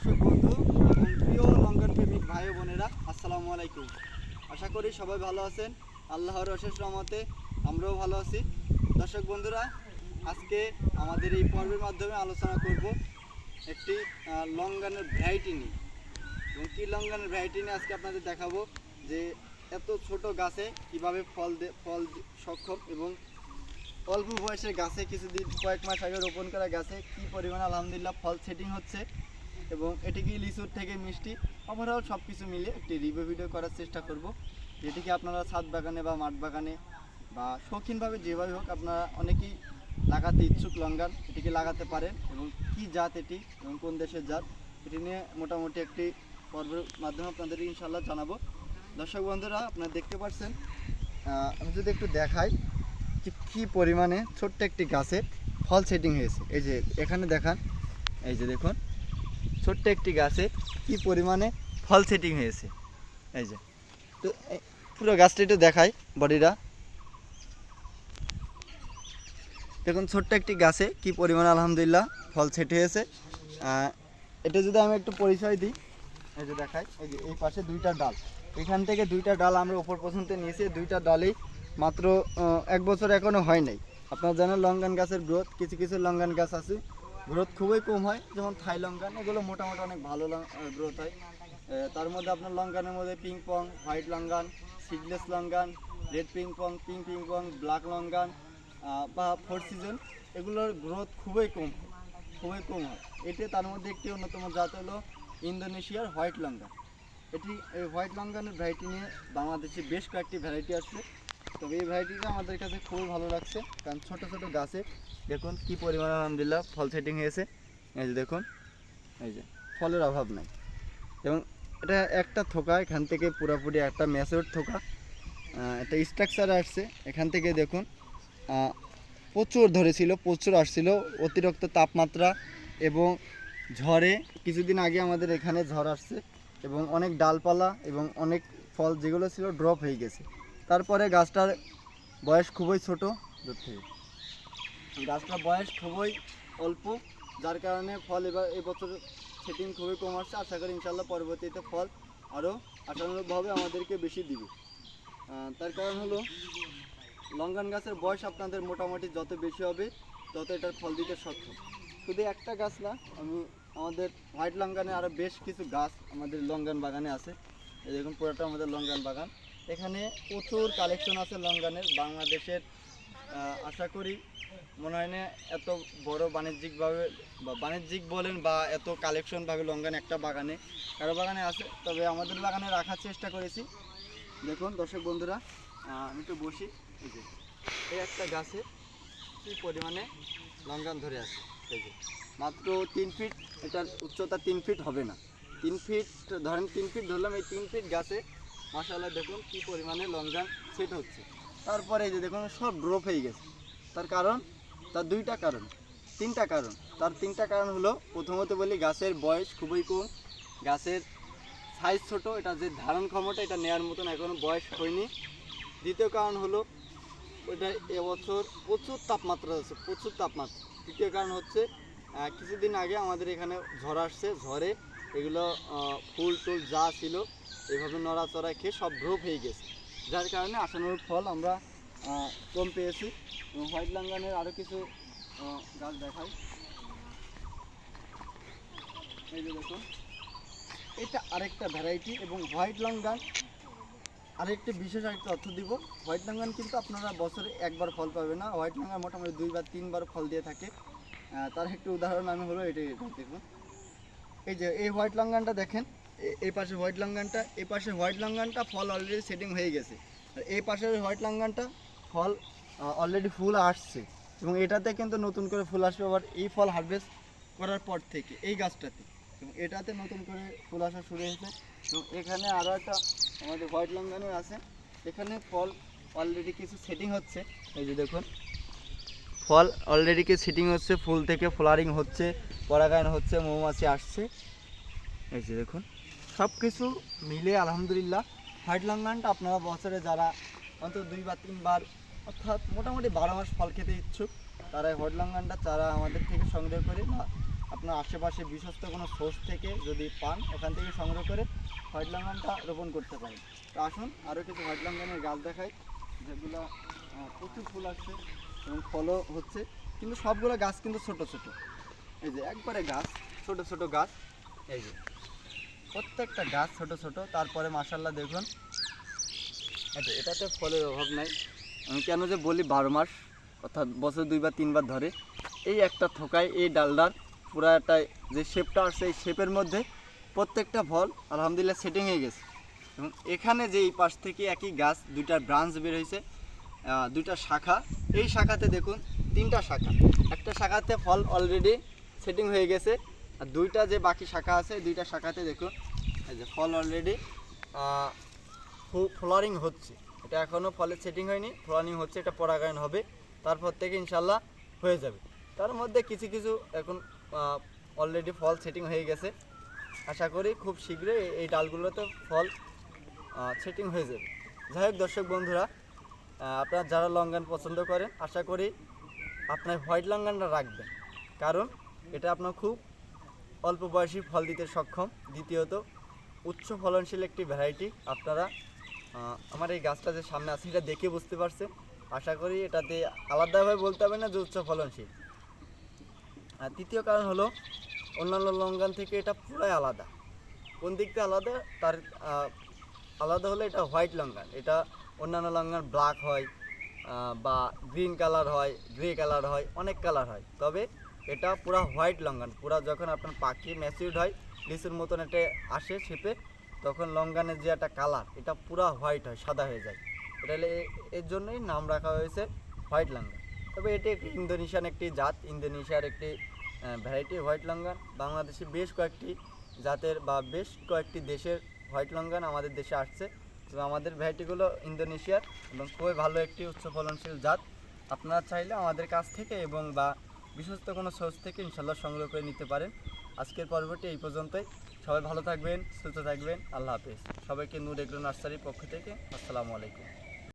দর্শক বন্ধু এবং প্রিয় লঙ্ঘন প্রেমিক ভাই বোনেরা আসসালামু আলাইকুম। আশা করি সবাই ভালো আছেন। আল্লাহর অশেষ রহমতে আমরাও ভালো আছি। দর্শক বন্ধুরা আজকে আমাদের এই পর্বের মাধ্যমে আলোচনা করব একটি আহ, লঙ্ঘনের ভ্যারাইটি নিয়ে। এবং কী লঙ্ঘনের ভ্যারাইটি নিয়ে আজকে আপনাদের দেখাবো যে এত ছোট গাছে কীভাবে ফল ফল সক্ষম এবং অল্প বয়সের গাছে কিছুদিন কয়েক মাস আগে রোপণ করা গাছে কি পরিমাণ আলহামদুলিল্লাহ ফল সেটিং হচ্ছে এবং এটি কি লিচুর থেকে মিষ্টি ওভারঅল সব কিছু মিলে একটি রিভিউ ভিডিও করার চেষ্টা করব। যেটিকে আপনারা ছাদ বাগানে বা মাঠ বাগানে বা শৌখিনভাবে যেভাবে হোক আপনারা অনেকেই লাগাতে ইচ্ছুক লঙ্গান এটিকে লাগাতে পারেন এবং কি জাত এটি এবং কোন দেশের জাত, এটি নিয়ে মোটামুটি একটি পর্বের মাধ্যমে আপনাদের ইনশাল্লাহ জানাব। দর্শক বন্ধুরা, আপনারা দেখতে পাচ্ছেন আমি যদি একটু দেখাই যে কী পরিমাণে ছোট্ট একটি গাছে ফল সেটিং হয়েছে। এই যে এখানে দেখান, এই যে দেখুন। ছোট্ট একটি গাছে কি পরিমাণে ফল সেটিং হয়েছে? এই যে। তো পুরো গাছটা একটু দেখাই বডিটা। দেখুন, ছোট্ট একটি গাছে কি পরিমাণে আলহামদুলিল্লাহ ফল সেট হয়েছে। এটা যদি আমি একটু পরিচয় দিই, এই যে দেখাই, এই যে এই পাশে দুইটা ডাল। এখান থেকে দুইটা ডাল আমরা উপর পর্যন্ত নিয়েছি দুইটা ডালেই মাত্র এক বছর এখনও হয় নাই। আপনারা জানেন লঙ্গান গাছের গ্রোথ কিছু কিছু লঙ্গান গাছ আছে গ্রোথ খুবই কম হয় যেমন থাই লঙ্কান এগুলো মোটামুটি অনেক ভালো গ্রোথ হয়। তার মধ্যে আপনার লঙ্কানের মধ্যে ping pong white longan seedless longan red ping pong pink ping pong black longan ah, বা ফোর সিজন এগুলোর গ্রোথ খুবই কম হয় খুবই কম হয়। এটি তার মধ্যে একটি অন্যতম জাত হলো ইন্দোনেশিয়ার হোয়াইট লঙ্গান এটি এই হোয়াইট লঙ্গানের ভ্যারাইটি নিয়ে বাংলাদেশে বেশ কয়েকটি ভ্যারাইটি আসছে তবে এই ভ্যারাইটিটা আমাদের কাছে খুবই ভালো লাগছে, কারণ ছোট ছোট গাছে দেখুন কি পরিমাণ আলহামদুলিল্লাহ ফল সেটিং হয়েছে। এই যে দেখুন, এই যে, ফলের অভাব নাই। এবং এটা একটা থোকা, এখান থেকে পুরোপুরি একটা ম্যাসিওর থোকা একটা স্ট্রাকচার আসছে। এখান থেকে দেখুন প্রচুর ধরেছিল, প্রচুর আসছিল, অতিরিক্ত তাপমাত্রা এবং ঝড়ে কিছুদিন আগে আমাদের এখানে ঝড় আসছে এবং অনেক ডালপালা এবং অনেক ফল যেগুলো ছিল ড্রপ হয়ে গেছে। তারপরে গাছটার বয়স খুবই ছোট থেকে। গাছটার বয়স খুবই অল্প, যার কারণে ফল এবার এবছর সেটিং খুবই কম আসছে। আশা করি ইনশাল্লাহ পরবর্তীতে ফল আরও আশানুরূপভাবে আমাদেরকে বেশি দিবে। তার কারণ হলো, লঙ্গান গাছের বয়স আপনাদের মোটামুটি যত বেশি হবে, তত এটার ফল দিতে সক্ষম। শুধু একটা গাছ না, আমি, আমাদের হোয়াইট লঙ্গানে আরও বেশ কিছু গাছ আমাদের লঙ্গান বাগানে আছে। এরকম পুরোটা আমাদের লঙ্গান বাগান। এখানে প্রচুর কালেকশন আছে লঙ্গানের বাংলাদেশের আশা করি মনে হয় না এত বড় বাণিজ্যিকভাবে বা বাণিজ্যিক বলেন বা এত কালেকশনভাবে লঙ্গান একটা বাগানে, কারও বাগানে আছে, তবে আমাদের বাগানে রাখার চেষ্টা করেছি। দেখুন, দর্শক বন্ধুরা আমি একটু বসি। এই যে, এই একটা গাছে কী পরিমাণে লঙ্গান ধরে আছে? এই যে, মাত্র তিন ফিট এটার উচ্চতা তিন ফিট হবে না। তিন ফিট ধরেন তিন ফিট ধরলাম, এই তিন ফিট গাছে মাসাল্লাহ দেখুন কী পরিমাণে লঙ্গান সেট হচ্ছে। তারপরে যে দেখুন, সব ড্রপ হয়ে গেছে। তার কারণ, তার দুইটা কারণ, তিনটা কারণ। তার তিনটা কারণ হলো, প্রথমত বলি গাছের বয়স খুবই কম। গাছের সাইজ ছোট, এটা যে ধারণ ক্ষমতা, এটা নেওয়ার মতন এখনও বয়স হয়নি। দ্বিতীয় কারণ হলো, ওইটা এবছর প্রচুর তাপমাত্রা আছে, প্রচুর তাপমাত্রা। তৃতীয় কারণ হচ্ছে কিছুদিন আগে আমাদের এখানে ঝড় আসছে, ঝড়ে এগুলো ফুল টুল যা ছিল এইভাবে নড়াচড়া খেয়ে সব ড্রপ হয়ে গেছে। যার কারণে আশানুরূপ ফল আমরা কম পেয়েছি। হোয়াইট লাঙ্গানের আরও কিছু গাছ দেখাই। এই যে দেখুন, এটা আরেকটা ভ্যারাইটি এবং হোয়াইট লঙ্গান আরেকটি বিশেষ একটা অর্থ দিব। হোয়াইট লাঙ্গান কিন্তু আপনারা বছরে একবার ফল পাবে না। হোয়াইট লাঙ্গান মোটামুটি দুইবার, তিনবার ফল দিয়ে থাকে। তার একটি উদাহরণ আমি হলো এটাই এটা দেখুন। এই যে, এই হোয়াইট লঙ্গানটা দেখেন। এই পাশে হোয়াইট লঙ্গানটা এই পাশে হোয়াইট লঙ্গানটা ফল অলরেডি সেটিং হয়ে গেছে। আর এই পাশের হোয়াইট লঙ্গানটা ফল অলরেডি ফুল আসছে। এবং এটাতে কিন্তু নতুন করে ফুল আসবে আবার এই ফল হারভেস্ট করার পর থেকে, এই গাছটাতে। এবং এটাতে নতুন করে ফুল আসা শুরু হয়েছে। এবং এখানে আরও একটা আমাদের হোয়াইট লঙ্গানের আছে। এখানে ফল অলরেডি কিছু সেটিং হচ্ছে। এই যে দেখুন, ফল অলরেডি কি সিটিং হচ্ছে, ফুল থেকে ফ্লারিং হচ্ছে, পরাগায়ন হচ্ছে, মৌমাছি আসছে। এই যে দেখুন। সব কিছু মিলে আলহামদুলিল্লাহ। হোয়াইট লঙ্গানটা আপনারা বছরে যারা অন্তত দুই বা তিনবার, অর্থাৎ মোটামুটি বারো মাস ফল খেতে ইচ্ছুক, তারা হোয়াইট লঙ্গানটা চারা আমাদের থেকে সংগ্রহ করে বা আপনার আশেপাশে বিশ্বস্ত কোনো সোর্স থেকে যদি পান, ওখান থেকে সংগ্রহ করে হোয়াইট লঙ্গানটা রোপণ করতে পারেন। তো আসুন আরও কিছু হোয়াইট লঙ্গানের গাছ দেখাই, যেগুলো প্রচুর ফুল আসছে এবং ফলও হচ্ছে, কিন্তু সবগুলো গাছ কিন্তু ছোট ছোট। এই যে একবারে গাছ, ছোট ছোট গাছ, এই যে। প্রত্যেকটা গাছ ছোট ছোট, তারপরে মাসাল্লাহ দেখুন। এটা এটাতে ফলের অভাব নাই। আমি কেন যে বলি, বারো মাস, অর্থাৎ বছর দুইবার তিনবার ধরে। এই একটা থোকায়, এই ডালডার একটা যে শেপটা আসছে এই শেপের মধ্যে প্রত্যেকটা ফল আলহামদুলিল্লাহ সেটিং হয়ে গেছে। এবং এখানে যে এই পাশ থেকে একই গাছ, দুইটা ব্রাঞ্চ বের হয়েছে দুইটা শাখা। এই শাখাতে দেখুন, তিনটা শাখা। একটা শাখাতে ফল অলরেডি সেটিং হয়ে গেছে। আর দুইটা যে বাকি শাখা আছে দুইটা শাখাতে দেখুন এই যে ফল অলরেডি ফ্লোয়ারিং হচ্ছে। এটা এখনও ফলের সেটিং হয়নি ফ্লোয়ারিং হচ্ছে, এটা পরাগায়ন হবে, তারপর থেকে ইনশাল্লাহ হয়ে যাবে। তার মধ্যে কিছু কিছু এখন অলরেডি ফল সেটিং হয়ে গেছে। আশা করি খুব শীঘ্রই এই ডালগুলোতে ফল সেটিং হয়ে যাবে। যাই হোক দর্শক বন্ধুরা আপনার যারা লঙ্গান পছন্দ করেন, আশা করি আপনার হোয়াইট লঙ্গানটা রাখবেন। কারণ এটা আপনার খুব অল্প বয়সী ফল দিতে সক্ষম। দ্বিতীয়ত, উচ্চ ফলনশীল একটি ভ্যারাইটি আপনারা আমার এই গাছটা যে সামনে আছে, এটা দেখে বুঝতে পারছেন। আশা করি এটাতে আলাদাভাবে বলতে হবে না যে উচ্চ ফলনশীল। আর তৃতীয় কারণ হলো, অন্যান্য লঙ্ঘন থেকে এটা পুরাই আলাদা। কোন দিক থেকে আলাদা? তার আলাদা হলো এটা হোয়াইট লঙ্ঘন এটা অন্যান্য লঙ্ঘন ব্ল্যাক হয় বা গ্রিন কালার হয় গ্রে কালার হয়, অনেক কালার হয়। তবে এটা পুরা হোয়াইট লঙ্গান। পুরা যখন আপনার পাখি ম্যাচিউড হয়, লিচুর মতন এটা আসে শেপে, তখন লঙ্ঘনের যে একটা কালার এটা পুরা হোয়াইট হয়, সাদা হয়ে যায়। এটা এর জন্যই নাম রাখা হয়েছে হোয়াইট লঙ্ঘন তবে এটি একটি ইন্দোনেশিয়ান একটি জাত, ইন্দোনেশিয়ার একটি ভ্যারাইটি হোয়াইট লঙ্গান। বাংলাদেশে বেশ কয়েকটি জাতের বা বেশ কয়েকটি দেশের হোয়াইট লঙ্গান আমাদের দেশে আসছে। তো আমাদের ভ্যারাইটিগুলো ইন্দোনেশিয়ার এবং খুবই ভালো একটি উচ্চ ফলনশীল জাত। আপনারা চাইলে আমাদের কাছ থেকে এবং বা বিশ্বস্ত কোনো সোর্স থেকে ইনশাল্লাহ সংগ্রহ করে নিতে পারেন। আজকের পর্বটি এই পর্যন্তই। সবাই ভালো থাকবেন, সুস্থ থাকবেন। আল্লাহ হাফেজ। সবাইকে নূর এগ্রো নার্সারির পক্ষ থেকে আসসালামু আলাইকুম।